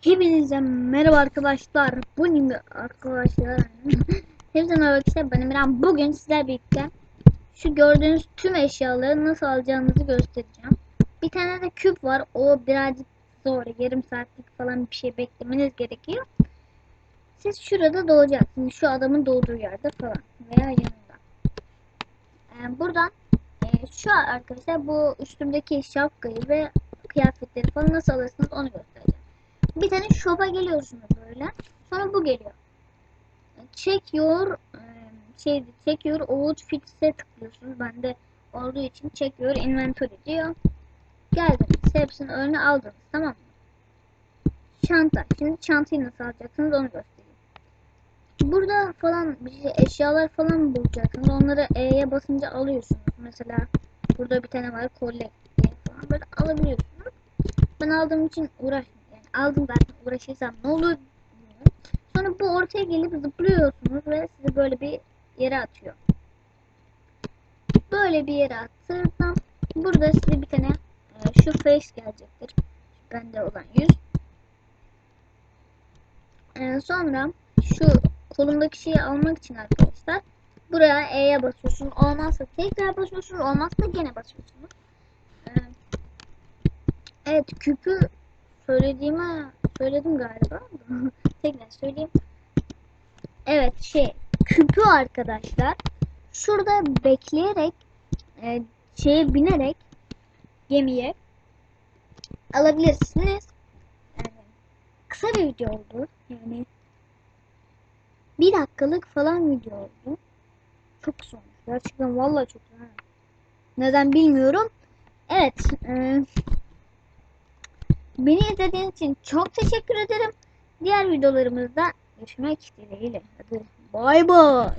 Hepinize merhaba arkadaşlar. Bu ne arkadaşlar? Hepinize merhaba arkadaşlar. Ben Emirhan. Bugün sizler birlikte şu gördüğünüz tüm eşyaları nasıl alacağınızı göstereceğim. Bir tane de küp var. O birazcık zor. Yarım saatlik falan bir şey beklemeniz gerekiyor. Siz şurada doğacaksınız. Şu adamın doğduğu yerde falan. Veya yanında. Ee, buradan e, şu arkadaşlar bu üstümdeki şapkayı ve kıyafetleri falan nasıl alırsınız onu göstereceğim. Bir tane shop'a geliyorsunuz böyle. Sonra bu geliyor. Check your e, şey check your outfits'e tıklıyorsunuz. Bende olduğu için your inventory diyor. Geldiniz. Hepsini önüne aldınız. Tamam mı? Çanta. Şimdi çantayı nasıl alacaksınız onu göstereyim. Burada falan bir şey, eşyalar falan bulacaksınız. Onları E'ye basınca alıyorsunuz. Mesela burada bir tane var collect diye falan böyle alabiliyorsunuz. Ben aldığım için uğraş yani aldım zaten uğraşırsam ne olur bilmiyorum. Sonra bu ortaya gelip zıplıyorsunuz ve sizi böyle bir yere atıyor. Böyle bir yere attığında burada size bir tane e, şu face gelecektir. Bende olan yüz. E, sonra şu kolumdaki şeyi almak için arkadaşlar buraya E'ye basıyorsunuz. Olmazsa tekrar basıyorsunuz. Olmazsa gene basıyorsunuz. E, evet küpü söylediğime söyledim galiba. tekrar söyleyeyim. Evet şey küpü arkadaşlar şurada bekleyerek e, şeye binerek gemiye alabilirsiniz. Yani kısa bir video oldu. Yani bir dakikalık falan video oldu. Çok kısa olmuş. Gerçekten vallahi çok kısa. Neden bilmiyorum. Evet. E, beni izlediğiniz için çok teşekkür ederim. Diğer videolarımızda görüşmek dileğiyle. Hadi bay bay.